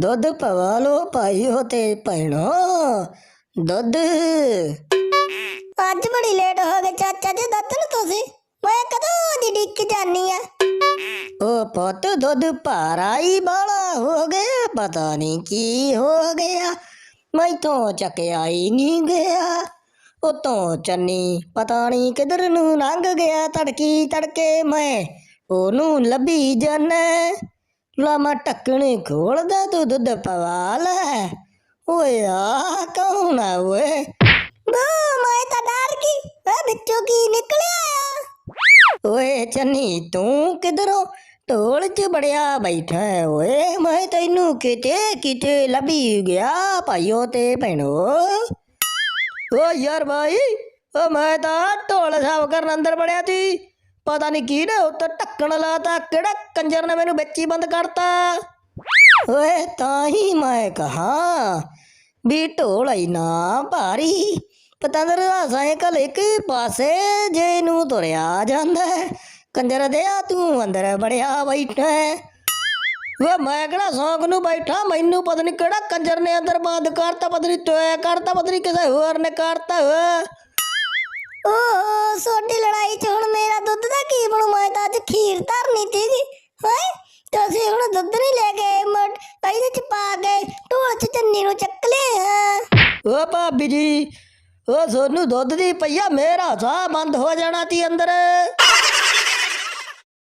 ਦੁੱਧ ਪਵਾ ਲੋ ਭਾਈਓ ਤੇ ਭੈਣੋ ਦੁੱਧ। ਅੱਜ ਬੜੀ ਲੇਟ ਹੋ ਗਏ ਚਾਚਾ ਜੀ ਦੱਸ ਨੂੰ ਤੁਸੀਂ ਮੈਂ ਕਦੋਂ ਦੀ ਡਿੱਕ ਜਾਨੀ ਆ? ਉਹ ਪੁੱਤ ਦੁੱਧ ਭਾਰਾ ਹੀ ਬਾਲਾ ਹੋ ਗਿਆ ਪਤਾ ਨਹੀਂ ਕੀ ਹੋ ਗਿਆ। ਮੈਥੋਂ ਚੱਕਿਆ ਹੀ ਨਹੀਂ ਗਿਆ ਉਤੋਂ ਚੰਨੀ ਪਤਾ ਨਹੀਂ ਕਿਧਰ ਨੂੰ ਲੰਘ ਗਿਆ ਤੜਕੀ ਤੜਕੇ ਮੈਂ ਉਹਨੂੰ ਲੱਭੀ ਜਾਣਾ ਲਾਮਾ ਟੱਕਣੇ ਖੋਲਦਾ ਤੂੰ ਦੁੱਧ ਪਵਾ ਲੈ ਓਏ ਆ, ਕੌਣ ਆ ਓਏ? ਬੂ ਮੈਂ ਤਾਂ ਡਰ ਗਈ। ਇਹ ਵਿੱਚੋਂ ਕੀ ਨਿਕਲਿਆ ਓਏ ਚੰਨੀ, ਤੂੰ ਕਿਧਰੋਂ ਢੋਲ 'ਚ ਬੜਿਆ ਬੈਠਾ ਓਏ? ਮੈਂ ਤੈਨੂੰ ਕਿਤੇ ਕਿਤੇ ਲੱਭੀ ਗਿਆ ਭਾਈਓ ਤੇ ਭੈਣੋ। ਓ ਯਾਰ ਭਾਈ ਓ ਮੈਂ ਤਾਂ ਢੋਲ ਸਾਫ਼ ਕਰਨ ਅੰਦਰ ਬੜਿਆ ਸੀ। ਪਤਾ ਨਹੀਂ ਕੀ ਨੇ ਉੱਤੇ ਢੱਕਣ ਲਾਤਾ, ਕਿਹੜਾ ਕੰਜਰ ਨੇ ਮੈਨੂੰ ਵਿੱਚ ਹੀ ਬੰਦ ਕਰਤਾ। ਓਏ, ਤਾਂ ਹੀ ਮੈਂ ਕਹਾ ਵੀ ਢੋਲ ਇਨਾ ਭਾਰੀ, ਪਤੰਦਰ ਦਾ ਸਾਈਕਲ ਇੱਕ ਪਾਸੇ ਜੇ ਨੂੰ ਤੁਰਿਆ ਜਾਂਦਾ ਕੰਜਰ ਦੇ ਆ ਤੂੰ ਅੰਦਰ ਬੜਿਆ ਬੈਠਾ ਵੇ ਮੈਂ ਕਿਹੜਾ ਸੌਂਕ ਨੂੰ ਬੈਠਾ, ਮੈਨੂੰ ਪਤਾ ਨਹੀਂ ਕਿਹੜਾ ਕੰਜਰ ਨੇ ਅੰਦਰ ਬੰਦ ਕਰਤਾ, ਪਤਾ ਨਹੀਂ ਤੋਇਆ ਕਰਤਾ, ਪਤਾ ਨਹੀਂ ਕਿਸੇ ਹੋਰ ਨੇ ਕਰਤਾ। ਓਏ ਓ, ਸੋਡੀ ਲੜਾਈ ਚ ਹੁਣ ਦੁੱਧ ਦਾ ਕੀ ਬਣੂ? ਮੈਂ ਤਾਂ ਅੱਜ ਖੀਰ ਧਰਨੀ ਸੀਗੀ। ਹਾਏ ਤੁਸੀਂ ਹੁਣ ਦੁੱਧ ਨਹੀਂ ਲੈ ਗਏ ਮਟ ਇਹਦੇ ਚ ਪਾ ਕੇ ਢੋਲ ਚ ਚੰਨੀ ਨੂੰ ਚੱਕ ਲਿਆ। ਓ ਭਾਬੀ ਜੀ, ਓ ਸੋਨੂੰ ਦੁੱਧ ਦੀ ਪਈਆ ਮੇਰਾ ਸਾਹ ਬੰਦ ਹੋ ਜਾਣਾ ਤੀ ਅੰਦਰ।